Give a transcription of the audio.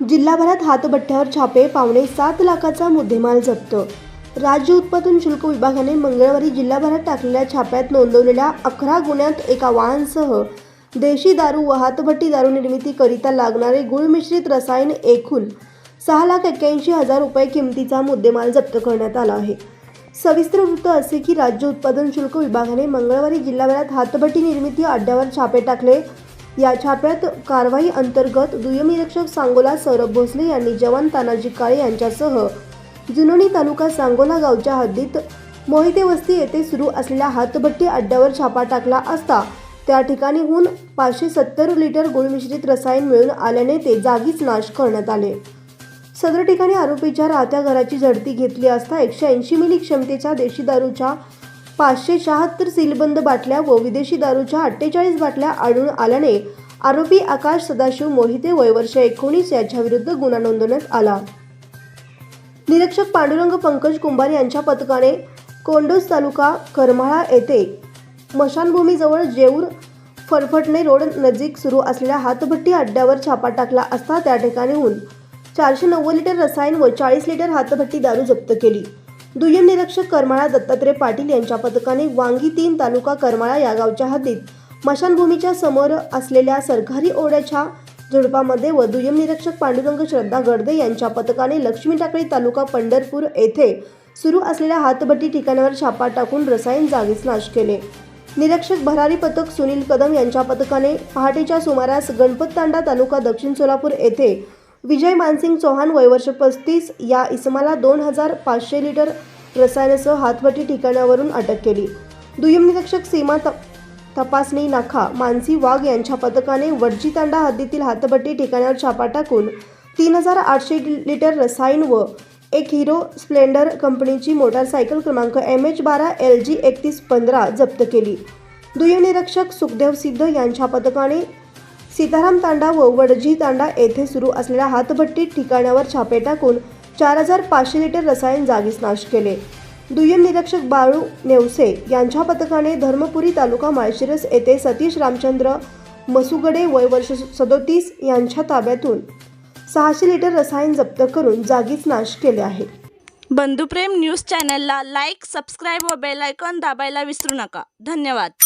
जिल्हाभरात हातभट्ट्यावर छापे पावणे सात लाखाचा मुद्देमाल जप्त. राज्य उत्पादन शुल्क विभागाने मंगळवारी जिल्हाभरात टाकलेल्या छाप्यात नोंदवलेल्या अकरा गुन्ह्यात एका वाहनसह देशी दारू व हातभट्टी दारू निर्मितीकरिता लागणारे गुळमिश्रित रसायन एकूण सहा लाख एक्क्याऐंशी हजार रुपये किमतीचा मुद्देमाल जप्त करण्यात आला आहे. सविस्तर वृत्त असे की राज्य उत्पादन शुल्क विभागाने मंगळवारी जिल्हाभरात हातभट्टी निर्मिती अड्ड्यावर छापे टाकले या छाप्यात कारवाई अंतर्गत दुय्यम निरीक्षक सांगोला सौरभ भोसले यांनी जवान तानाजी काळे यांच्यासह जुनोनी तालुका सांगोला गावच्या हद्दीत मोहिते वस्ती येथे सुरू असलेल्या हातभट्टी अड्ड्यावर छापा टाकला असता त्या ठिकाणीहून पाचशे सत्तर लिटर गुळमिश्रित रसायन मिळून आल्याने ते जागीच नाश करण्यात आले. सदर ठिकाणी आरोपीच्या राहत्या घराची झडती घेतली असता एकशे ऐंशी मिली क्षमतेच्या देशी दारूच्या पाचशे शहात्तर सीलबंद बाटल्या व विदेशी दारूच्या अठ्ठेचाळीस बाटल्या आढळून आल्याने आरोपी आकाश सदाशिव मोहिते वयवर्ष एकोणीस याच्याविरुद्ध गुन्हा नोंदवण्यात आला. निरीक्षक पांडुरंग पंकज कुंभार यांच्या पथकाने कोंडोस तालुका करमाळा येथे मशानभूमीजवळ जेऊर फरफटणे रोड नजीक सुरू असलेल्या हातभट्टी अड्ड्यावर छापा टाकला असता त्या ठिकाणीहून चारशे नव्वद लिटर रसायन व चाळीस लिटर हातभट्टी दारू जप्त केली. दुय्यम निरीक्षक करमाळा दत्तात्रय पाटील यांच्या पथकाने वांगी तीन तालुका करमाळा या गावच्या हद्दीत मशानभूमीच्या समोर असलेल्या सरकारी ओढ्याच्या झुडपामध्ये व दुय्यम निरीक्षक पांडुरंग श्रद्धा गडदे यांच्या पथकाने लक्ष्मी टाकळी तालुका पंढरपूर येथे सुरू असलेल्या हातभट्टी ठिकाणावर छापा टाकून रसायन जागीच नाश केले. निरीक्षक भरारी पथक सुनील कदम यांच्या पथकाने पहाटेच्या सुमारास गणपत तांडा तालुका दक्षिण सोलापूर येथे विजय मानसिंग चौहान वयवर्ष पस्तीस या इसमाला दोन हजार पाचशे लिटर रसायनासह हातभट्टी ठिकाणावरून अटक केली. दुय्यम निरीक्षक सीमा त तपासणी नाखा मानसी वाघ यांच्या पथकाने वडजी तांडा हद्दीतील हातभट्टी ठिकाणावर छापा टाकून तीन हजार आठशे लिटर रसायन व एक हिरो स्प्लेंडर कंपनीची मोटारसायकल क्रमांक एम एच बारा एल जी एकतीस पंधरा जप्त केली. दुय्यम निरीक्षक सुखदेव सिद्ध यांच्या पथकाने सीताराम तांडा व वडजी तांडा येथे सुरू असलेल्या हातभट्टी ठिकाणावर छापे टाकून चार हजार पाचशे लिटर रसायन जागीच नाश केले. दुय्यम निरीक्षक बाळू नेवसे यांच्या पथकाने धर्मपुरी तालुका माळशिरस येथे सतीश रामचंद्र मसुगडे वय वर्ष सदोतीस यांच्या ताब्यातून सहाशे लिटर रसायन जप्त करून जागीच नाश केले आहे. बंधुप्रेम न्यूज चॅनलला लाईक सबस्क्राईब व बेलायकॉन दाबायला विसरू नका. धन्यवाद.